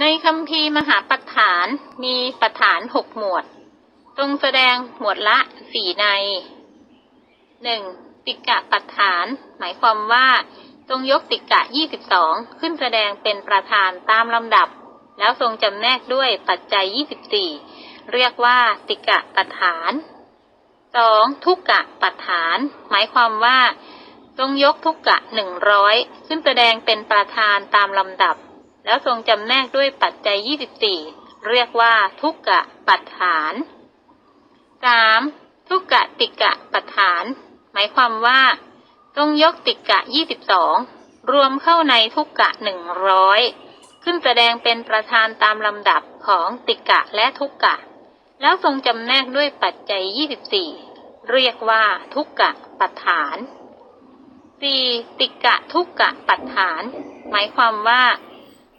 ในคำพีมหาปัฏฐานมีปัฏฐานหกหมวด ตรงแสดงหมวดละสี่ในหนึ่งติกะปัฏฐาน หมายความว่าทรงยกติกะยี่สิบสองขึ้นแสดงเป็นประธานตามลำดับ แล้วทรงจำแนกด้วยปัจจัยยี่สิบสี่เรียกว่าติกะปัฏฐานสองทุกกะปัฏฐาน หมายความว่าทรงยกทุกกะหนึ่งร้อยขึ้นแสดงเป็นประธานตามลำดับ แล้วทรงจำแนกด้วยปัจจัย 24 เรียกว่าทุกกะปัฏฐาน 3. ทุกกะติกะปัฏฐาน หมายความว่าทรงยกติกะ 22 รวมเข้าในทุกกะ 100 ขึ้นแสดงเป็นประธานตามลำดับของติกะและทุกกะ แล้วทรงจำแนกด้วยปัจจัย 24 เรียกว่าทุกกะปัฏฐาน 4. ติกะทุกกะปัฏฐาน หมายความว่า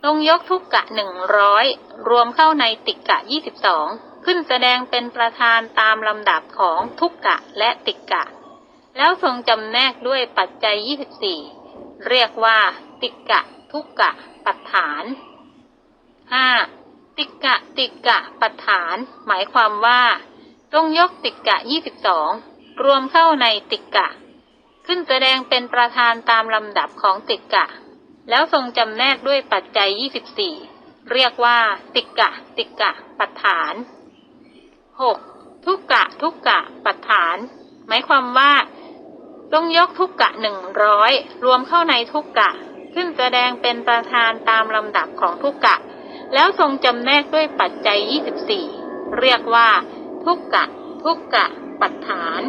ทรงยกทุกกะหนึ่งร้อยรวมเข้าในติกะยี่สิบสองขึ้นแสดงเป็นประธานตามลำดับของทุกกะและติกะแล้วทรงจำแนกด้วยปัจจัยยี่สิบสี่เรียกว่า ติกะ ทุกกะ ปัฏฐานห้าติกะ ติกะ ปัฏฐาน หมายความว่าทรงยกติกะยี่สิบสองรวมเข้าในติกะ ขึ้นแสดงเป็นประธานตามลำดับของติกะ แล้วทรงจำแนกด้วยปัจจัย 24 เรียกว่า ติกะ ติกะ ปัฏฐาน 6. ทุกกะ ทุกกะ ปัฏฐาน หมายความว่าต้องยกทุกกะหนึ่งร้อยรวมเข้าในทุกกะขึ้นแสดงเป็นประธานตามลำดับของทุกกะ แล้วทรงจำแนกด้วยปัจจัย 24 เรียกว่า ทุกกะ ทุกกะ ปัฏฐาน